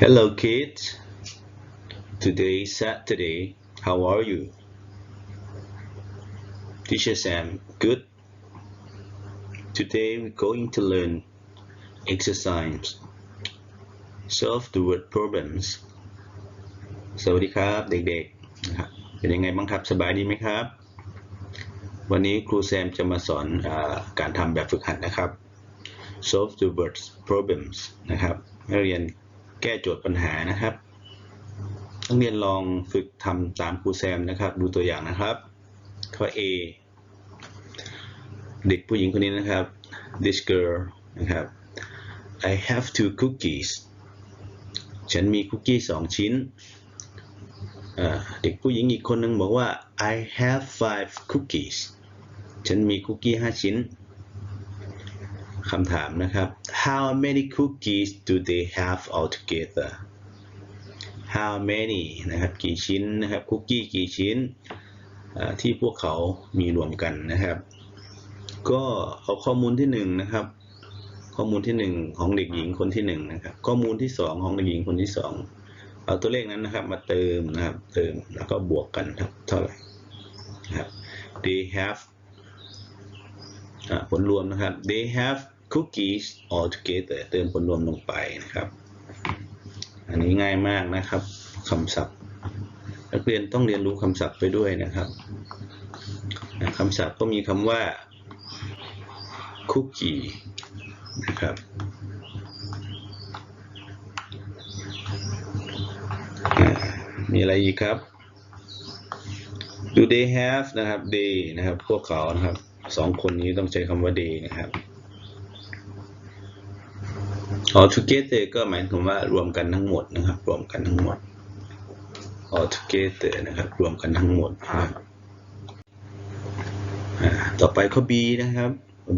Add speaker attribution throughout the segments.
Speaker 1: Hello kids. Today is Saturday. How are you? Teacher Sam, good. Today we're going to learn exercise. Solve the word problems. สวัสดีครับเด็กๆ เป็นยังไงบ้างครับ สบายดีไหมครับ วันนี้ครูแซมจะมาสอนอการทำแบบฝึกหัดนะครับ solve the word problems นะครับนักเรียน แก้โจทย์ปัญหานะครับนักเรียนลองฝึกทำตามครูแซมนะครับ ดูตัวอย่างนะครับข้อ A เด็กผู้หญิงคนนี้นะครับ this girl นะครับ I have two cookies ฉันมีคุกกี้สองชิ้น เด็กผู้หญิงอีกคนนึงบอกว่า I have five cookies ฉันมีคุกกี้ห้าชิ้น คำถามนะครับ How many cookies do they have altogether How many นะครับกี่ชิ้นนะครับคุกกี้กี่ชิ้นที่พวกเขามีรวมกันนะครับ ก็เอาข้อมูลที่หนึ่งนะครับ ข้อมูลที่หนึ่งของเด็กหญิงคนที่หนึ่งนะครับ ข้อมูลที่สองของเด็กหญิงคนที่สองเอาตัวเลขนั้นนะครับมาเติมนะครับ เติมแล้วก็บวกกันครับเท่าไหร่นะครับ they have ผลรวมนะครับ they have cookies all together เติมผลรวมลงไปนะครับ อันนี้ง่ายมากนะครับคำศัพท์นักเรียนต้องเรียนรู้คำศัพท์ไปด้วยนะครับคำศัพท์ก็มีคำว่า cookie นะครับมีอะไรอีกครับ do they have นะครับ they นะครับ พวกเขานะครับสองคนนี้ต้องใช้คำว่า they นะครับ all together ก็หมายถึงว่ารวมกันทั้งหมดนะครับ รวมกันทั้งหมด all together นะครับ รวมกันทั้งหมดนะครับต่อไปข้อ B นะครับ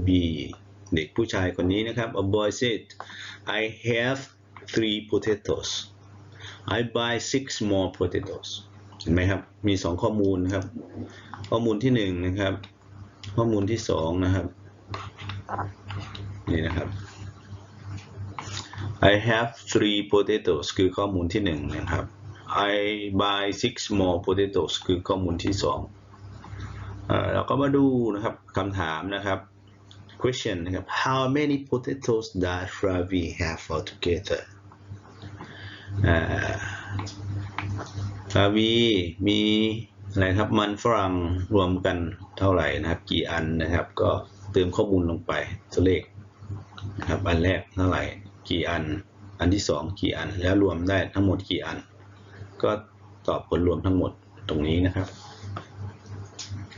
Speaker 1: B เด็กผู้ชายคนนี้นะครับ a boy said I have three potatoes I buy six more potatoes เห็นไหมครับ มีสองข้อมูลนะครับ ข้อมูลที่หนึ่งนะครับ ข้อมูลที่สองนะครับ นี่นะครับ I have three potatoes คือข้อมูลที่หนึ่งนะครับ I buy six more potatoes คือข้อมูลที่สองเราก็มาดูนะครับคำถามนะครับ question นะครับ How many potatoes does Ravi have altogether อ่า Ravi มีอะไรครับมันฝรั่งรวมกันเท่าไหร่นะครับ กี่อันนะครับ ก็เติมข้อมูลลงไปตัวเลขนะครับอันแรกเท่าไหร่ กี่อัน อันที่สองกี่อัน แล้วรวมได้ทั้งหมดกี่อัน ก็ตอบผลรวมทั้งหมดตรงนี้นะครับ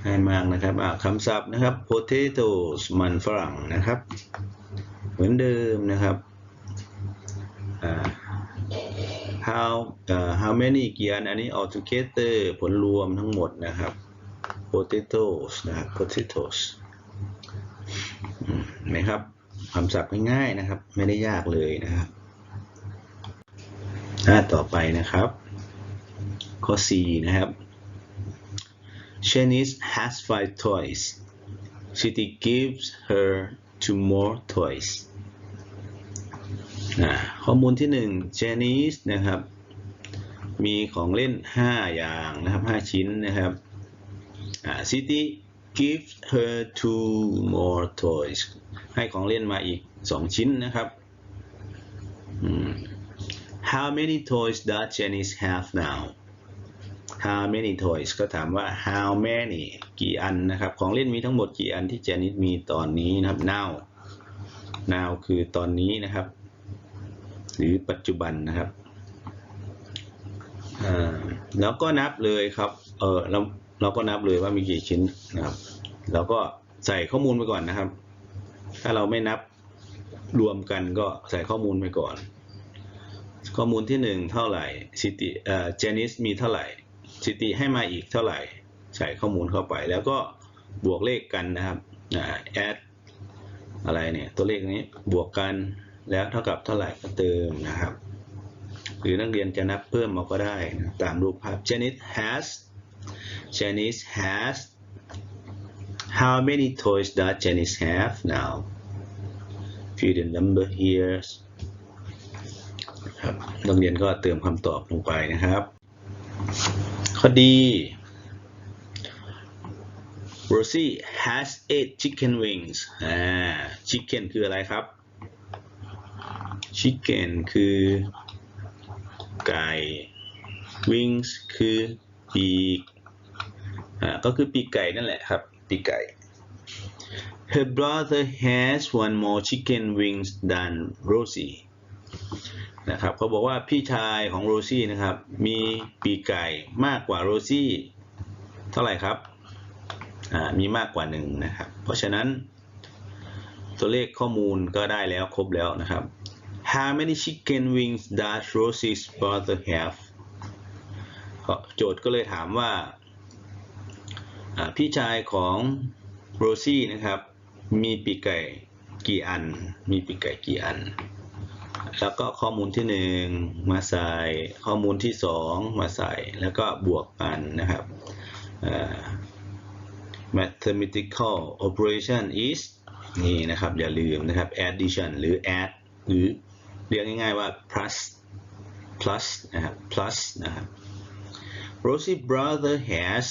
Speaker 1: ง่ายมากนะครับคำศัพท์นะครับ potatoes มันฝรั่งนะครับ เหมือนเดิมนะครับ how how many กี่อันอันนี้ altogether ผลรวมทั้งหมดนะครับ potatoes นะครับ potatoes นไหมครับ คำศัพท์ง่ายๆนะครับ ไม่ได้ยากเลยนะครับ หน้าต่อไปนะครับ ข้อ C นะครับ Shanice has five toys Siti gives her two more toys ข้อมูลที่หนึ่ง Janice นะครับ มีของเล่น 5 อย่างนะครับ 5 ชิ้นนะครับอ่ Give her two more toys ให้ของเล่นมาอีก 2 ชิ้นนะครับ How many toys does Janice have now How many toys ก็ถามว่า how many กี่อันนะครับ ของเล่นมีทั้งหมดกี่อันที่ Janice มีตอนนี้นะครับ now now คือตอนนี้นะครับ หรือปัจจุบันนะครับแล้วก็นับเลยครับ เออเราเราก็นับเลยว่ามีกี่ชิ้นนะครับ แล้วก็ใส่ข้อมูลไปก่อนนะครับ ถ้าเราไม่นับรวมกันก็ใส่ข้อมูลไปก่อน ข้อมูลที่หนึ่งเท่าไหร่ซิติเอ่อเจนิสมีเท่าไหร่ซิติให้มาอีกเท่าไหร่ ใส่ข้อมูลเข้าไป แล้วก็บวกเลขกันนะครับอ่า add อะไรเนี่ยตัวเลขนี้บวกกันแล้วเท่ากับเท่าไหร่ก็เติมนะครับ หรือนักเรียนจะนับเพิ่มมาก็ได้นะตามรูปภาพ Janice has Janice has How many toys does Janice have now? Fill the number here. ครับนักเรียนก็เติมคำตอบลงไปนะครับ ข้อดี Rosie has eight chicken wings อ่า chicken คืออะไรครับ chicken คือไก่ wings คือปีก อ่า ก็คือปีกไก่นั่นแหละครับ ปีกไก่ Her brother has one more chicken wings than Rosie นะครับเขาบอกว่าพี่ชายของโรซี่นะครับ มีปีกไก่มากกว่าโรซี่เท่าไหร่ครับมีมากกว่าหนึ่งนะครับ เพราะฉะนั้น ตัวเลขข้อมูลก็ได้แล้วครบแล้วนะครับ How many chicken wings does Rosie's brother have โจทย์ก็เลยถามว่า พี่ชายของโรซี่นะครับ มีปีกไก่กี่อัน มีปีกไก่กี่อัน แล้วก็ข้อมูลที่หนึ่งมาใส่ ข้อมูลที่สองมาใส่ แล้วก็บวกกันนะครับ mathematical operation is นี่นะครับ อย่าลืมนะครับ addition หรือ add หรือเรียกง่ายๆว่า plus plus นะครับ plus นะครับ Rosie brother has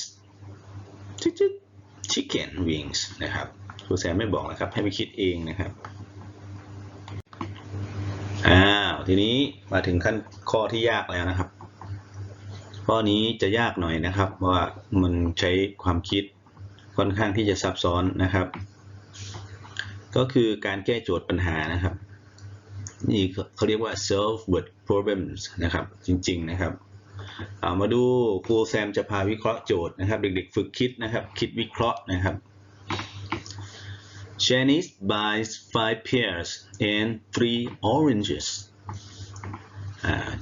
Speaker 1: chicken wings นะครับครูแซมไม่บอกนะครับ ให้ไปคิดเองนะครับอ้าวทีนี้มาถึงขั้นข้อที่ยากแล้วนะครับ ข้อนี้จะยากหน่อยนะครับเพราะว่ามันใช้ความคิดค่อนข้างที่จะซับซ้อนนะครับ ก็คือการแก้โจทย์ปัญหานะครับ นี่เขาเรียกว่า solve word problems นะครับ จริง ๆ นะครับามาดูครูแซมจะพาวิเคราะห์โจทย์นะครับ เด็กๆ ฝึกคิดนะครับ คิดวิเคราะห์นะครับ Janice buys five pears and three oranges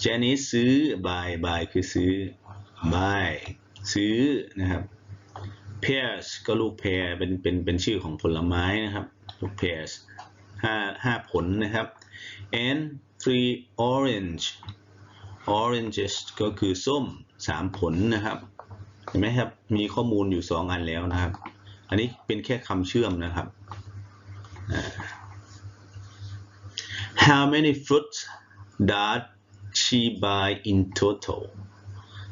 Speaker 1: Janice ซื้อ buy buy คือซื้อ buy ซื้อนะครับ pears ก็ลูกแพรเป็นเป็นเป็นชื่อของผลไม้นะครับ ลูก pears ห้าห้าผลนะครับ and three orange oranges ก็คือส้มสามผลนะครับ เห็นไหมครับ มีข้อมูลอยู่สองอันแล้วนะครับ อันนี้เป็นแค่คำเชื่อมนะครับ How many fruits does she buy in total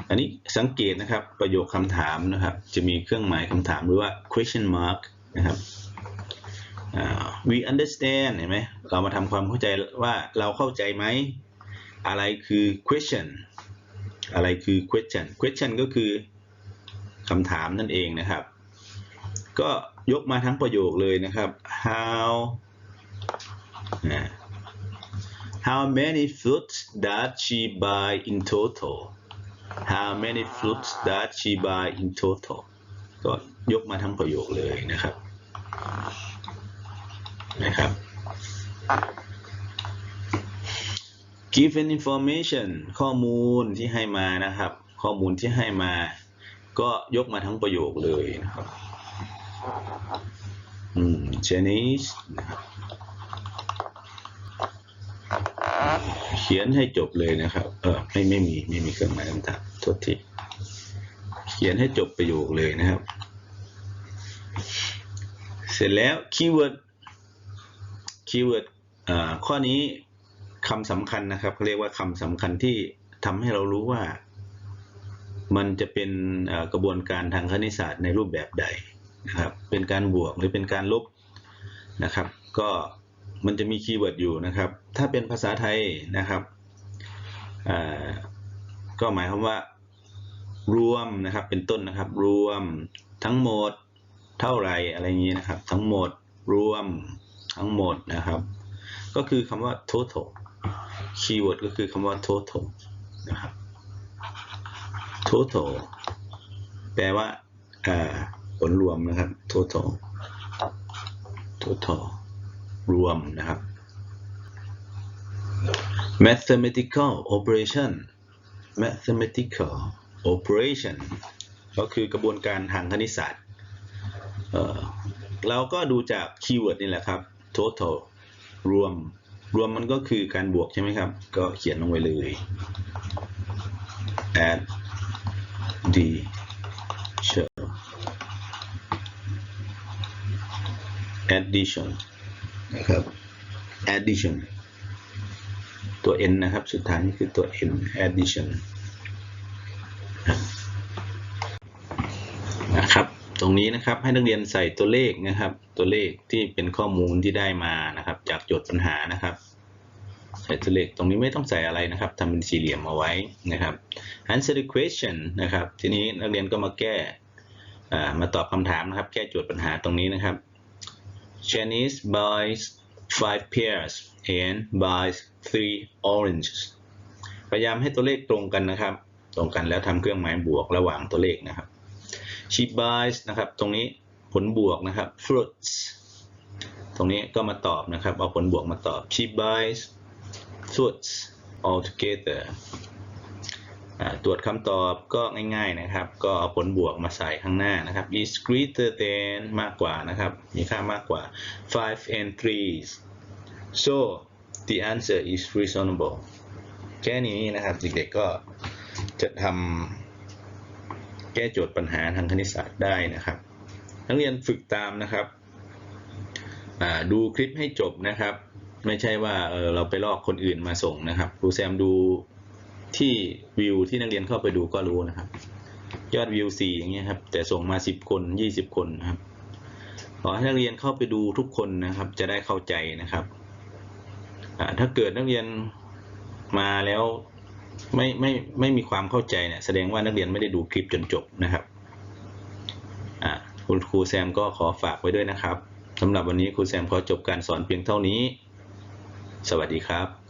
Speaker 1: อันนี้สังเกตนะครับประโยคคำถามนะครับ จะมีเครื่องหมายคำถามหรือว่า question mark นะครับ we understand เห็นไหมเรามาทำความเข้าใจว่าเราเข้าใจไหม อะไรคือ question อะไรคือ question question ก็คือคำถามนั่นเองนะครับ ก็ยกมาทั้งประโยคเลยนะครับ how how many fruits does she buy in total how many fruits does she buy in total ก็ยกมาทั้งประโยคเลยนะครับนะครับ given information ข้อมูลที่ให้มานะครับ ข้อมูลที่ให้มา ก็ยกมาทั้งประโยคเลยนะครับอืม Chinese เขียนให้จบเลยนะครับ เออไม่ไม่มีไม่มีเครื่องหมายคำถามโทษที เขียนให้จบประโยคเลยนะครับ เสร็จแล้วคีย์เวิร์ด คีย์เวิร์ด อ่า ข้อนี้ คำสำคัญนะครับเขาเรียกว่าคำสำคัญที่ทำให้เรารู้ว่า มันจะเป็นกระบวนการทางคณิตศาสตร์ในรูปแบบใดนะครับ เป็นการบวกหรือเป็นการลบนะครับ ก็มันจะมีคีย์เวิร์ดอยู่นะครับ ถ้าเป็นภาษาไทยนะครับก็หมายความว่า รวมนะครับเป็นต้นนะครับ รวมทั้งหมดเท่าไรอะไรอย่างนี้นะครับ ทั้งหมดรวมทั้งหมดนะครับ ก็คือคำว่า total คีย์เวิร์ดก็คือคำว่า total นะครับ total แปลว่าผลรวมนะครับ total total รวมนะครับ mathematical operation mathematical operation ก็คือกระบวนการทางคณิตศาสตร์เราก็ดูจากคีย์เวิร์ดนี่แหละครับ total รวม รวมมันก็คือการบวกใช่ไหมครับ ก็เขียนลงไปเลย add d show addition นะครับ addition ตัว n นะครับ สุดท้ายนี่คือตัว n addition นะค รับตรงนี้นะครับให้นักเรียนใส่ตัวเลขนะครับ ตัวเลขที่เป็นข้อมูลที่ได้มานะครับ จากโจทย์ปัญหานะครับ ใส่ตัวเลขตรงนี้ไม่ต้องใส่อะไรนะครับทำเป็นสี่เหลี่ยมเอาไว้นะครับ answer the question นะครับ ทีนี้นักเรียนก็มาแก้อ่มาตอบคำถามนะครับ แก้โจทย์ปัญหาตรงนี้นะครับ Chinese buys five pears and buys three oranges พยายามให้ตัวเลขตรงกันนะครับ ตรงกันแล้วทำเครื่องหมายบวกระหว่างตัวเลขนะครับ she buys นะครับตรงนี้ผลบวกนะครับ fruits ตรงนี้ก็มาตอบนะครับ เอาผลบวกมาตอบ she buys fruits all together อ่าตรวจคำตอบก็ง่ายๆนะครับ ก็เอาผลบวกมาใส่ข้างหน้านะครับ is greater than มากกว่านะครับ มีค่ามากกว่า five and three so the answer is reasonable แค่นี้นะครับเด็กๆก็จะทำ ก้โจทย์ปัญหาทางคณิตศาสตร์ได้นะครับ นักเรียนฝึกตามนะครับดูคลิปให้จบนะครับ ไม่ใช่ว่าเเราไปลอกคนอื่นมาส่งนะครับครูแซมดูที่วิวที่นักเรียนเข้าไปดูก็รู้นะครับ ยอดวิวสี่อย่างเงี้ยครับแต่ส่งมาสิบคนยี่สิบคนนะครับขอให้นักเรียนเข้าไปดูทุกคนนะครับ จะได้เข้าใจนะครับถ้าเกิดนักเรียนมาแล้ว ไม่ไม่ไม่มีความเข้าใจเนี่ยแสดงว่านักเรียนไม่ได้ดูคลิปจนจบนะครับอ่าคุณครูแซมก็ขอฝากไว้ด้วยนะครับสำหรับวันนี้ครูแซมขอจบการสอนเพียงเท่านี้ สวัสดีครับ